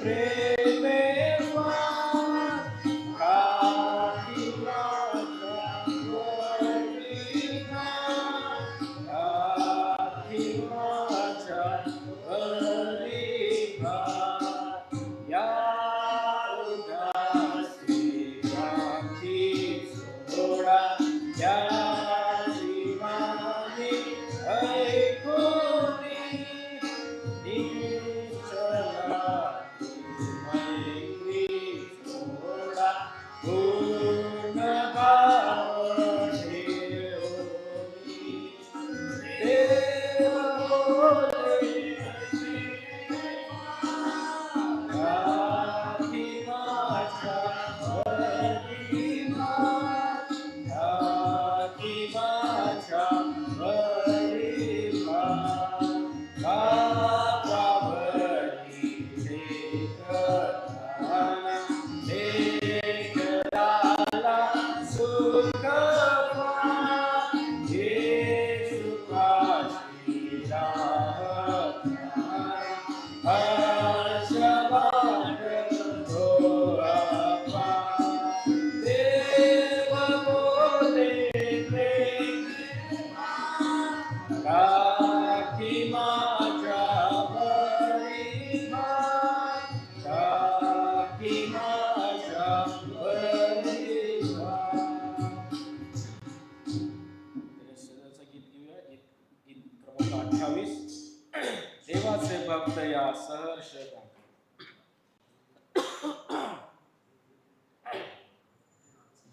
pray.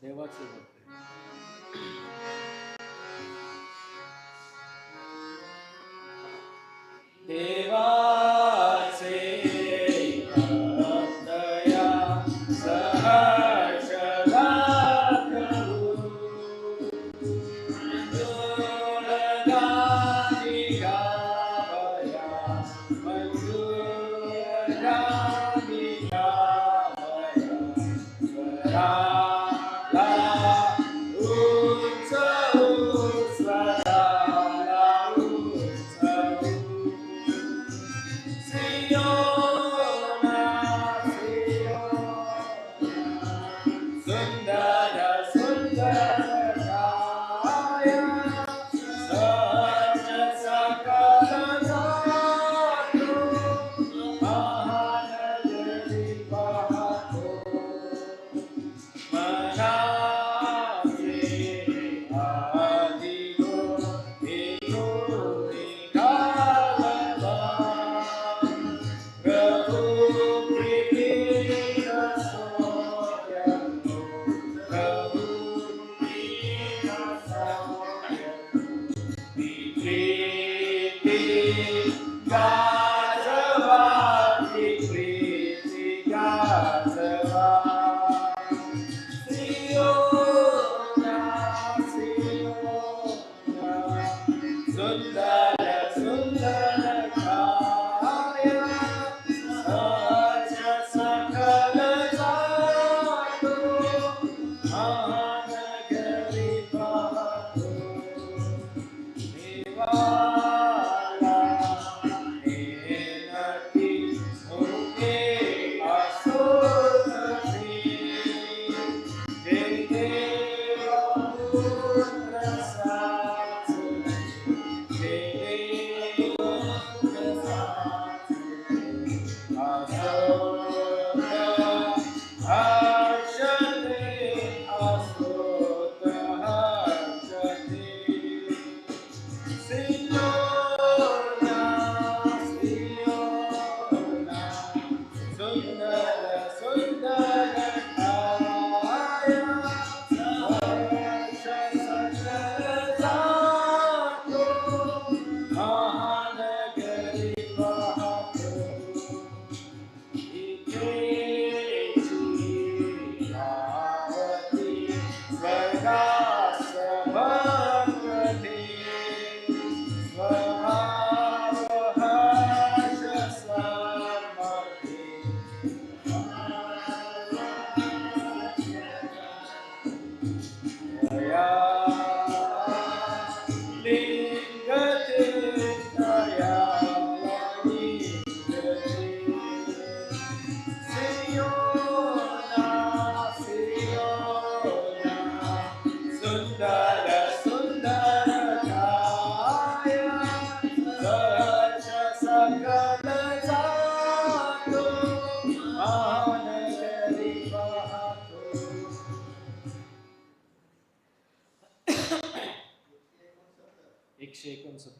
देवाचे भक्त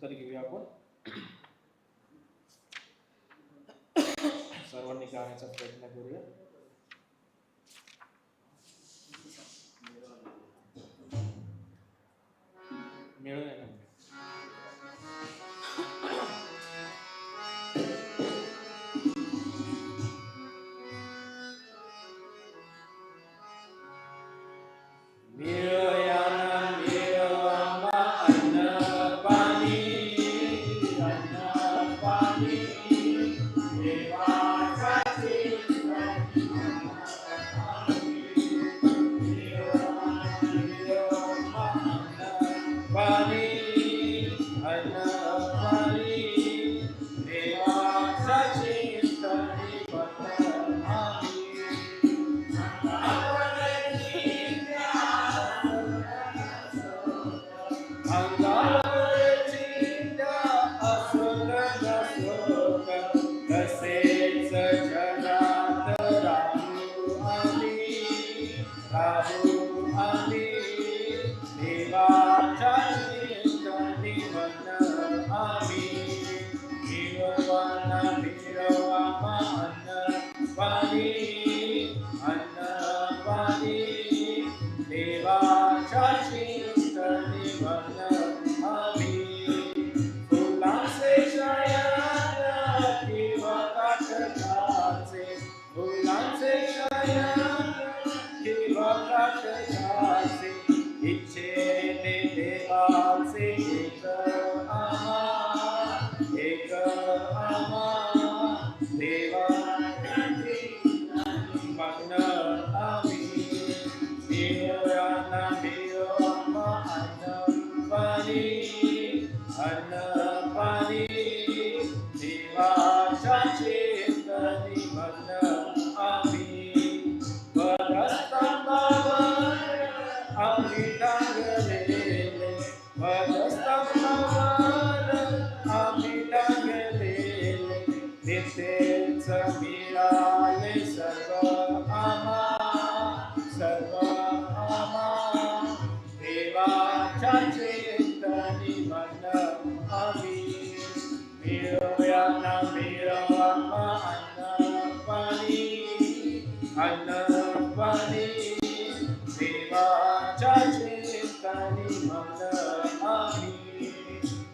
उत्तर घेऊया आपण? सर्वांनी गाण्याचा प्रयत्न करूया. मिळून मिळूया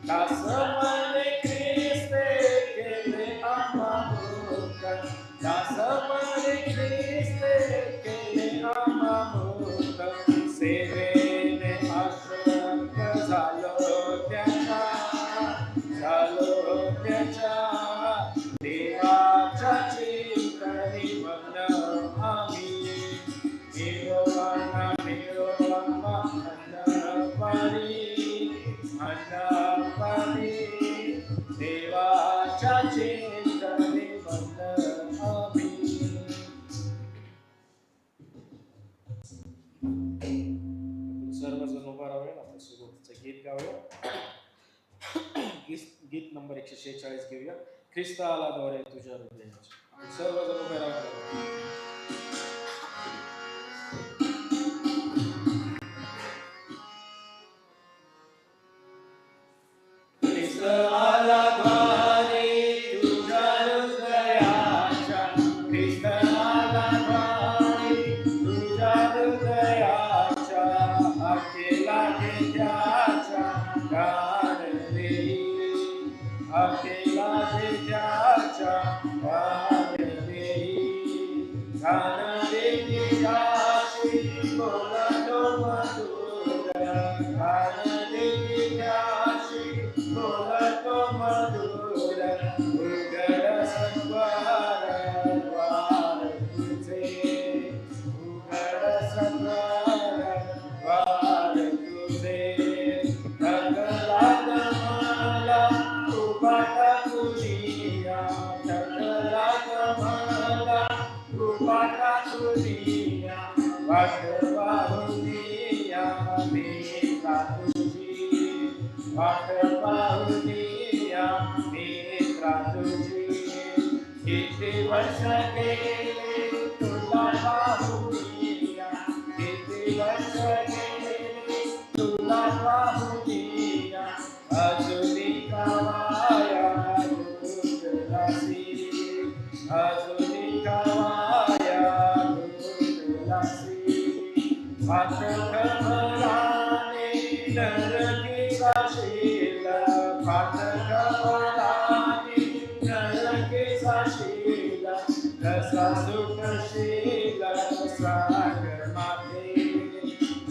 Kasama विस्ताराद्वारे तुझ्या हृदयाच्या सर्व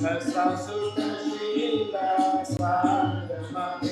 That's how so she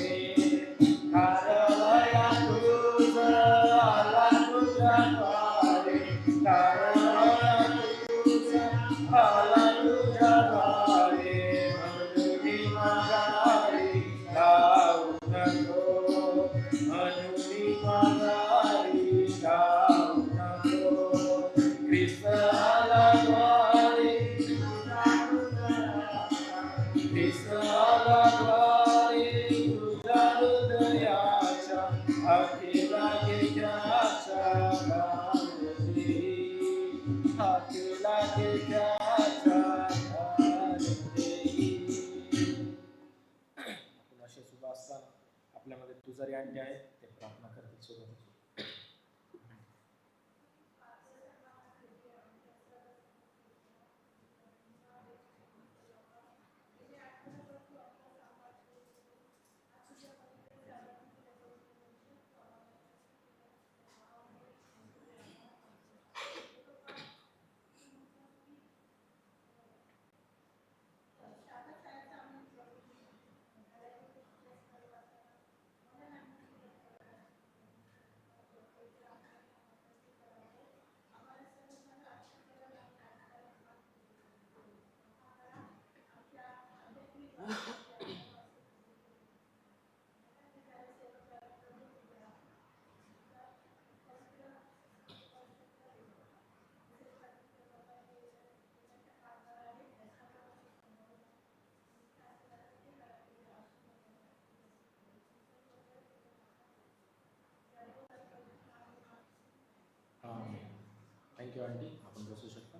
aunty आपण बसू शकता.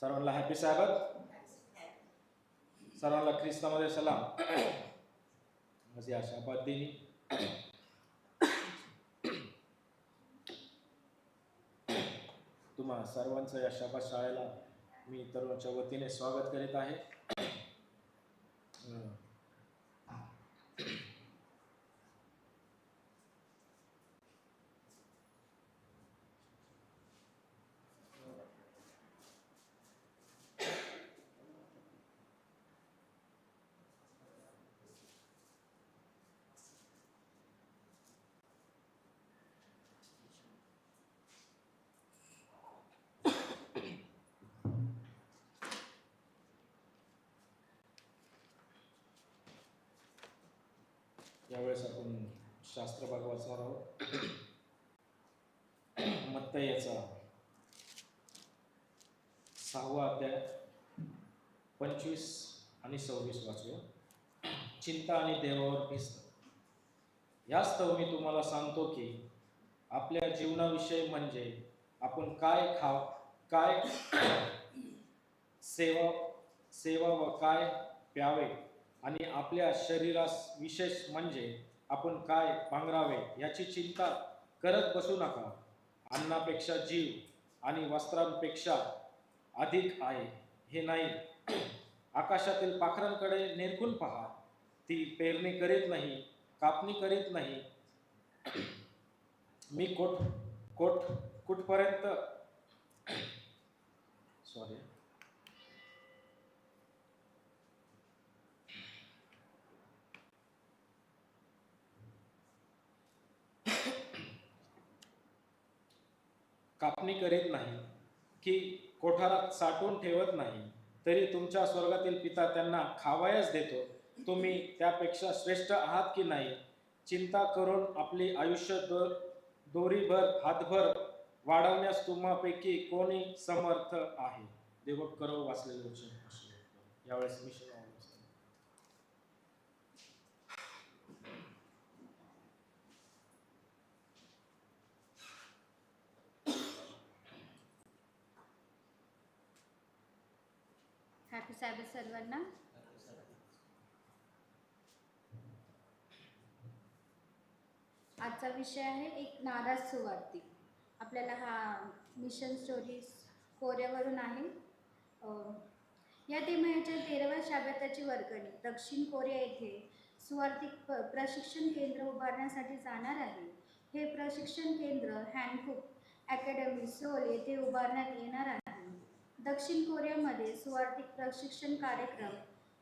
सर्वांना हॅपी साहेब सर्वांना ख्रिस्तामध्ये सलाम. म्हणजे अशा पद्धतीने तुम्हा सर्वांचं या शबा शाळेला मी तरुणाच्या वतीने स्वागत करीत आहे. यावेळेस आपण शास्त्र भाग वाचणार आहोत मत्ता याचा सहावा अध्याय पंचवीस आणि सव्वीस वाचूया. चिंता आणि देवावर भिस्त. यास्तव मी तुम्हाला सांगतो की आपल्या जीवनाविषयी म्हणजे आपण काय खाव काय सेवा सेवा व काय प्यावे आणि आपल्या शरीरास विशेष म्हणजे आपण काय पांघरावे याची चिंता करत बसू नका. अन्नापेक्षा जीव आणि वस्त्रांपेक्षा अधिक आहे हे नाही. आकाशातील पाखरांकडे निरखून पहा. ती पेरणी करीत नाही कापणी करीत नाही. मी कोठ कोठ कुठपर्यंत? सॉरी कापणी करीत नाही की कोठारात साठवून ठेवत नाही तरी तुमच्या स्वर्गातील पिता त्यांना खावायच देतो. तुम्ही त्यापेक्षा श्रेष्ठ आहात की नाही? चिंता करून आपली आयुष्य दो दोरीभर हातभर वाढवण्यास तुम्हापैकी कोणी समर्थ आहे? देवक करो वाचलेले यावेळेस मिशन हॅपी सायबर सर्वांना. आजचा विषय आहे एक नाराज सुवार्थी आपल्याला हा मिशन स्टोरी कोऱ्यावरून आहे. या तिमाहीच्या तेराव्या शाब्याताची वर्गणी दक्षिण कोरिया येथे सुवार्थिक प- प्रशिक्षण केंद्र उभारण्यासाठी जाणार आहे. हे प्रशिक्षण केंद्र हँडकुक अकॅडमी सोल येथे उभारण्यात येणार आहे. दक्षिण कोरियामध्ये सुवार्थिक प्रशिक्षण कार्यक्रम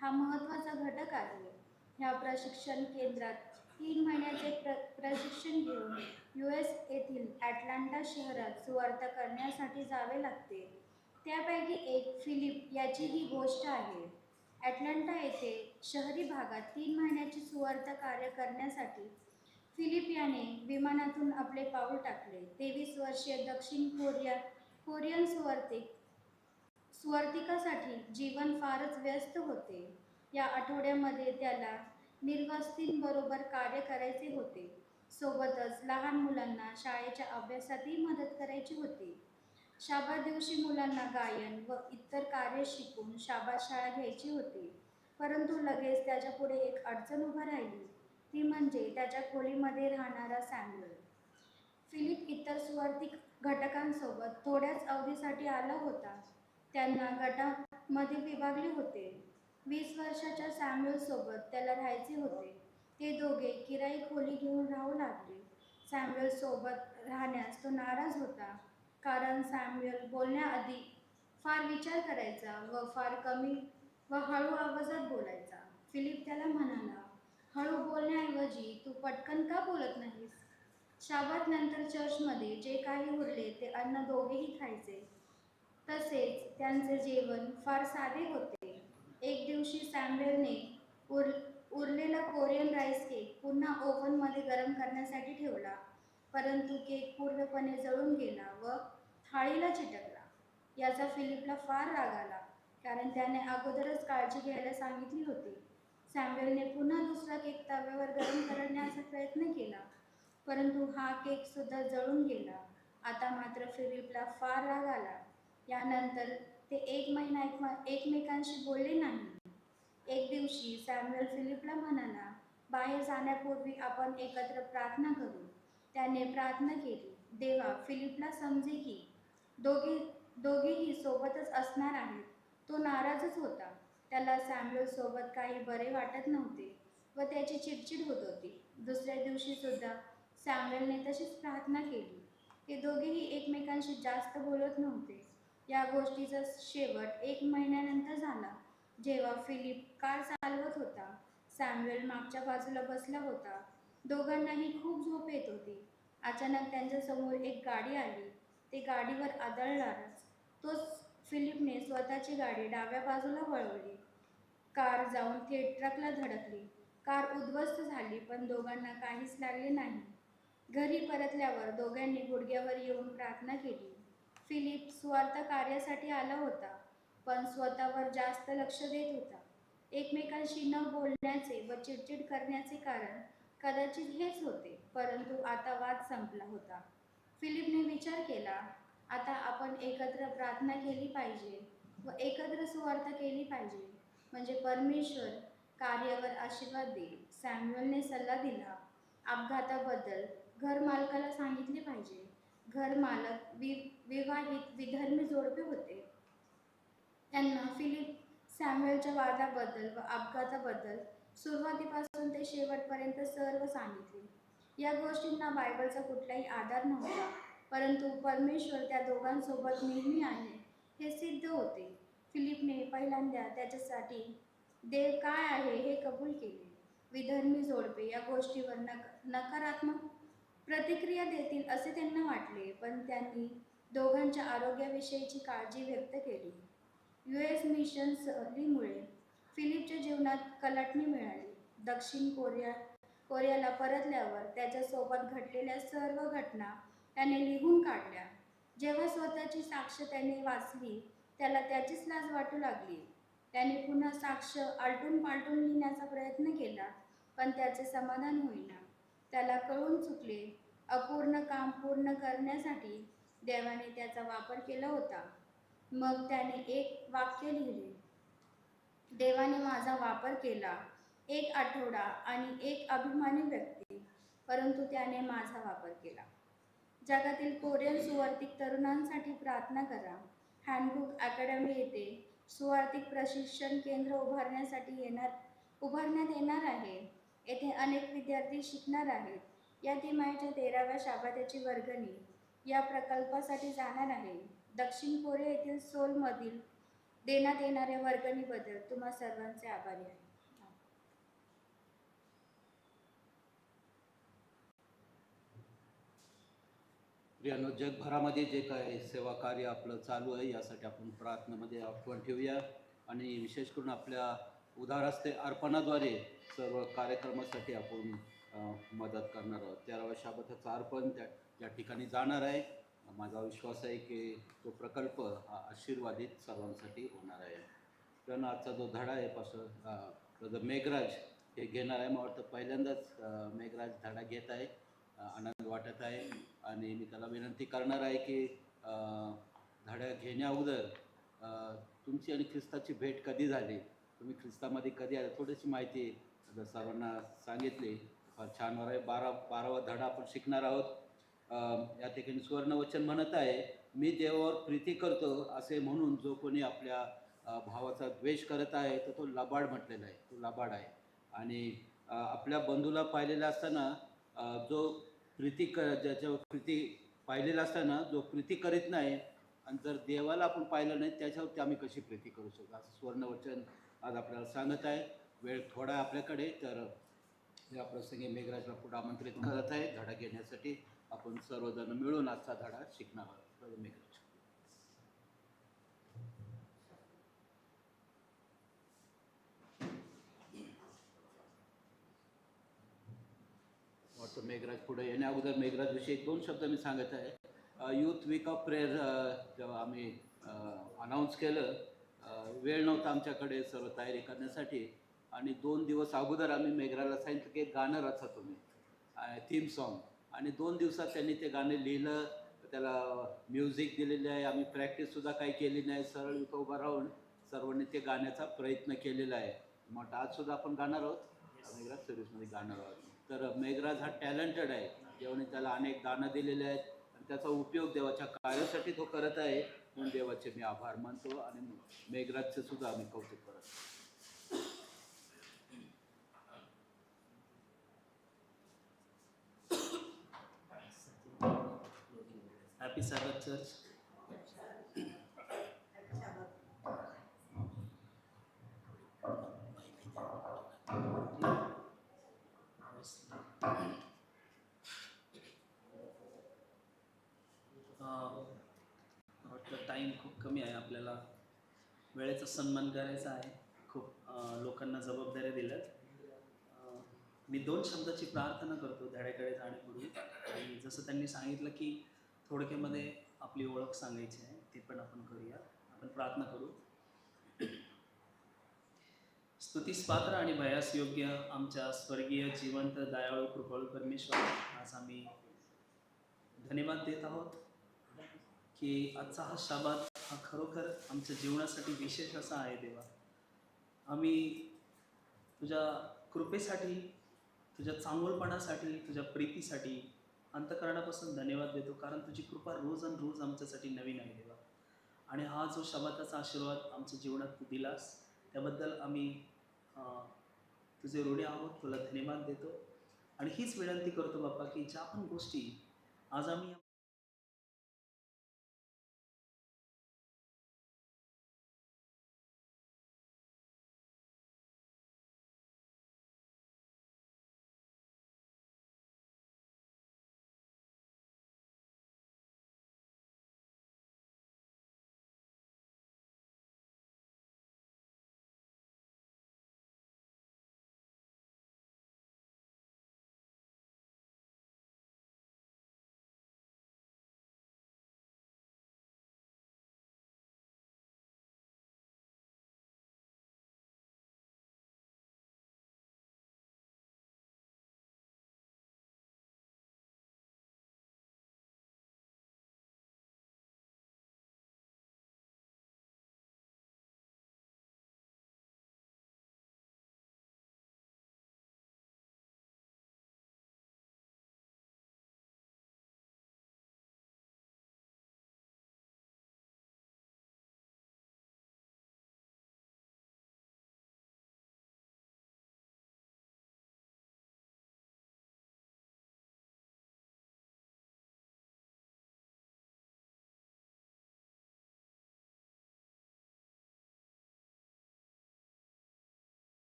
हा महत्त्वाचा घटक आहे. ह्या प्रशिक्षण केंद्रात तीन महिन्याचे प्र प्रशिक्षण घेऊन यू एस येथील ॲटलांटा शहरात सुवार्थ करण्यासाठी जावे लागते. त्यापैकी एक फिलिप याची ही गोष्ट आहे. ॲटलांटा येथे शहरी भागात तीन महिन्याचे सुवार्थ कार्य करण्यासाठी फिलिप याने विमानातून आपले पाऊल टाकले. तेवीस वर्षीय दक्षिण कोरिया कोरियन सुवार्थिक स्वर्तिकासाठी जीवन फारच व्यस्त होते. या आठवड्यामध्ये त्याला निर्वस्तींबरोबर कार्य करायचे होते. सोबतच लहान मुलांना शाळेच्या अभ्यासातही मदत करायची होती. शाबा दिवशी मुलांना गायन व इतर कार्य शिकून शाबा शाळा घ्यायची होती. परंतु लगेच त्याच्यापुढे एक अडचण उभा राहिली. ती म्हणजे त्याच्या खोलीमध्ये राहणारा सॅम्युअल. फिलिप इतर सुवर्तिक घटकांसोबत थोड्याच अवधीसाठी आला होता. त्यांना गटामध्ये विभागले होते. वीस वर्षाच्या सॅम्युअल सोबत त्याला राहायचे होते. ते दोघे किराई खोली घेऊन राहू लागले. सॅम्युअल सोबत राहण्यास तो नाराज होता. कारण सॅम्युअल बोलण्याआधी फार विचार करायचा व फार कमी व हळू आवाजात बोलायचा. फिलिप त्याला म्हणाला हळू बोलण्याऐवजी तू पटकन का बोलत नाहीस? शाबात नंतर चर्चमध्ये जे काही उरले ते अन्न दोघेही खायचे. तसेच त्यांचे जेवण फार साधे होते. एक दिवशी सॅम्बेलने उर उरलेला कोरियन राईस केक पुन्हा ओव्हनमध्ये गरम करण्यासाठी ठेवला. परंतु केक पूर्णपणे जळून गेला व थाळीला चिटकला. याचा फिलिपला फार राग आला कारण त्याने अगोदरच काळजी घ्यायला सांगितली होती. सॅम्युअलने पुन्हा दुसरा केक तव्यावर गरम करण्याचा प्रयत्न केला परंतु हा केकसुद्धा जळून गेला. आता मात्र फिलिपला फार राग आला. यानंतर ते एक महिना एकमा- एकमेकांशी बोलले नाही. एक दिवशी सॅम्युअल फिलिपला म्हणाला बाहेर जाण्यापूर्वी आपण एकत्र प्रार्थना करू. त्याने प्रार्थना केली. देवा फिलिपला समजे की दोघे दोघेही सोबतच असणार आहेत. तो नाराजच होता. त्याला सॅम्युअल सोबत काही बरे वाटत नव्हते व त्याची चिडचिड होत होती. दुसऱ्या दिवशी सुद्धा सॅम्युअलने तशीच प्रार्थना केली. ते दोघेही एकमेकांशी जास्त बोलत नव्हते. या गोष्टीचा शेवट एक महिन्यानंतर झाला. जेव्हा फिलिप कार चालवत होता सॅम्युअल मागच्या बाजूला बसला होता. दोघांनाही खूप झोप येत होती. अचानक त्यांच्यासमोर एक गाडी आली. ते गाडीवर आदळणारच. तोच फिलिपने स्वतःची गाडी डाव्या बाजूला वळवली. कार जाऊन थेट ट्रकला धडकली. कार उद्ध्वस्त झाली पण दोघांना काहीच लागले नाही. घरी परतल्यावर दोघांनी गुडघ्यावर येऊन प्रार्थना केली. फिलिप स्वार्थ कार्यासाठी आला होता पण स्वतःवर जास्त लक्ष देत होता. एकमेकांशी न बोलण्याचे व चिडचिड करण्याचे कारण कदाचित हेच होते परंतु आता वाद संपला होता. फिलिपने विचार केला आता आपण एकत्र प्रार्थना केली पाहिजे व एकत्र सुवार्थ केली पाहिजे म्हणजे परमेश्वर कार्यावर आशीर्वाद देईल. सॅम्युअलने सल्ला दिला अपघाताबद्दल घर मालकाला सांगितले पाहिजे. घर मालक वि विवाहित विधर्मी जोडपे होते. त्यांना फिलिप सॅम्युअलच्या वादाबद्दल व अपघाताबद्दल सुरुवातीपासून ते शेवटपर्यंत सर्व सांगितले. या गोष्टींना बायबलचा कुठलाही आधार नव्हता परंतु परमेश्वर त्या दोघांसोबत नेहमी आहे हे सिद्ध होते. फिलिपने पहिल्यांदा त्याच्यासाठी देव काय आहे हे कबूल केले. विधर्मी जोडपे या गोष्टीवर नक नकारात्मक प्रतिक्रिया देतील असे त्यांना वाटले पण त्यांनी दोघांच्या आरोग्याविषयीची काळजी व्यक्त केली. यू एस मिशन सहलीमुळे फिलिपच्या जीवनात कलाटणी मिळाली. दक्षिण कोरिया कोरियाला परतल्यावर त्याच्यासोबत घडलेल्या सर्व घटना त्याने लिहून काढल्या. जेव्हा स्वतःची साक्ष त्याने वाचली त्याला त्याचीच लाज वाटू लागली. त्याने पुन्हा साक्ष आलटून पालटून लिहिण्याचा प्रयत्न केला पण त्याचे समाधान होईना. त्याला कळून चुकले अपूर्ण काम पूर्ण करण्यासाठी देवाने त्याचा वापर केला होता. मग त्याने एक वाक्य लिहिले. देवाने माझा वापर केला. एक आठवडा आणि एक अभिमानी व्यक्ती परंतु त्याने माझा वापर केला. जगातील कोरियन सुवर्तिक तरुणांसाठी प्रार्थना करा. हँडबुक अकॅडमी येथे सुवार्थिक प्रशिक्षण केंद्र उभारण्यासाठी येणार उभारण्यात येणार आहे. येथे अनेक विद्यार्थी शिकणार आहेत. या तिमाहीच्या तेराव्या शाबात्याची वर्गणी या प्रकल्पासाठी जाणार आहे. दक्षिण कोरिया येथील सोलमधील देण्यात येणाऱ्या वर्गणीबद्दल तुम्हा सर्वांचे आभारी आहे. प्रियानो जगभरामध्ये जे काय सेवा कार्य आपलं चालू आहे यासाठी आपण प्रार्थनेमध्ये आठवण ठेवूया. आणि विशेष करून आपल्या उदारस्ते अर्पणाद्वारे सर्व कार्यक्रमासाठी आपण मदत करणार आहोत. त्या शाबताचं अर्पण त्या त्या ठिकाणी जाणार आहे माझा विश्वास आहे की तो प्रकल्प हा आशीर्वादित सर्वांसाठी होणार आहे. कारण आजचा जो धडा आहे पासून जो मेघराज हे घेणार आहे मला वाटतं पहिल्यांदाच मेघराज धडा घेत आहे आनंद वाटत आहे. आणि मी त्याला विनंती करणार आहे की धड्या घेण्या अगोदर तुमची आणि ख्रिस्ताची भेट कधी झाली? तुम्ही ख्रिस्तामध्ये कधी आले? थोडीशी माहिती जर सर्वांना सांगितली फार छान आहे बारा बारावा धडा आपण शिकणार आहोत. या ठिकाणी सुवर्णवचन म्हणत आहे मी देवावर प्रीती करतो असे म्हणून जो कोणी आपल्या भावाचा द्वेष करत आहे तर तो लबाड म्हटलेला आहे तो लबाड आहे. आणि आपल्या बंधूला पाहिलेला असताना जो प्रीती क ज्याच्यावर प्रीती पाहिलेला असताना जो प्रीती करीत नाही आणि जर देवाला आपण पाहिलं नाही त्याच्यावरती आम्ही कशी प्रीती करू शकतो? असं सुवर्णवचन आज आपल्याला सांगत आहे. वेळ थोडा आपल्याकडे तर या प्रसंगी मेघराजला पुढे आमंत्रित करत आहे धडा घेण्यासाठी. आपण सर्वजण मिळून आजचा धडा शिकणार आहोत. मेघराज वाटतं मेघराज पुढे येण्या अगोदर मेघराजविषयी विषयी दोन शब्द मी सांगत आहे. यूथ वीक ऑफ प्रेयर जेव्हा आम्ही अनाऊन्स केलं वेळ नव्हता आमच्याकडे सर्व तयारी करण्यासाठी आणि दोन दिवस अगोदर आम्ही मेघराला सांगितलं की एक गाणं रचा तुम्ही. थीम सॉन्ग आणि दोन दिवसात त्यांनी ते गाणे लिहिलं त्याला म्युझिक दिलेले आहे आम्ही प्रॅक्टिससुद्धा काही केली नाही सरळ इथं उभं राहून सर्वांनी ते गाण्याचा प्रयत्न केलेला आहे. मग आजसुद्धा आपण गाणार आहोत? मेघराज सिरीजमध्ये गाणार आहोत. तर मेघराज हा टॅलेंटेड आहे. देवाने त्याला अनेक दानं दिलेले आहेत आणि त्याचा उपयोग देवाच्या कार्यासाठी तो करत आहे. म्हणून देवाचे मी आभार मानतो आणि मेघराजचे सुद्धा आम्ही कौतुक करत happy Sabbath, church. वाटतं टाईम खूप कमी आहे आपल्याला. वेळेचा सन्मान करायचा आहे. खूप लोकांना जबाबदाऱ्या दिल्यात. मी दोन शब्दाची प्रार्थना करतो धड्याकडे जाण्यापूर्वी आणि जसं त्यांनी सांगितलं की थोडक्यामध्ये आपली ओळख सांगायची आहे ते पण आपण करूया. आपण प्रार्थना करू. स्तुतीस पात्र आणि भयास योग्य आमच्या स्वर्गीय जिवंत दयाळू कृपाळू परमेश्वर आज आम्ही धन्यवाद देत आहोत की आजचा हा शाबात हा खरोखर आमच्या जीवनासाठी विशेष असा आहे देवा. आम्ही तुझ्या कृपेसाठी तुझ्या चांगुलपणासाठी तुझ्या प्रीतीसाठी अंतकरणापासून धन्यवाद देतो कारण तुझी कृपा रोज आणि रोज आमच्यासाठी नवीन आहे देवा. आणि हा जो शबाताचा आशीर्वाद आमच्या जीवनात तू दिलास त्याबद्दल आम्ही तुझे ऋणी आहोत तुला धन्यवाद देतो. आणि हीच विनंती करतो बाप्पा की ज्या पण गोष्टी आज आम्ही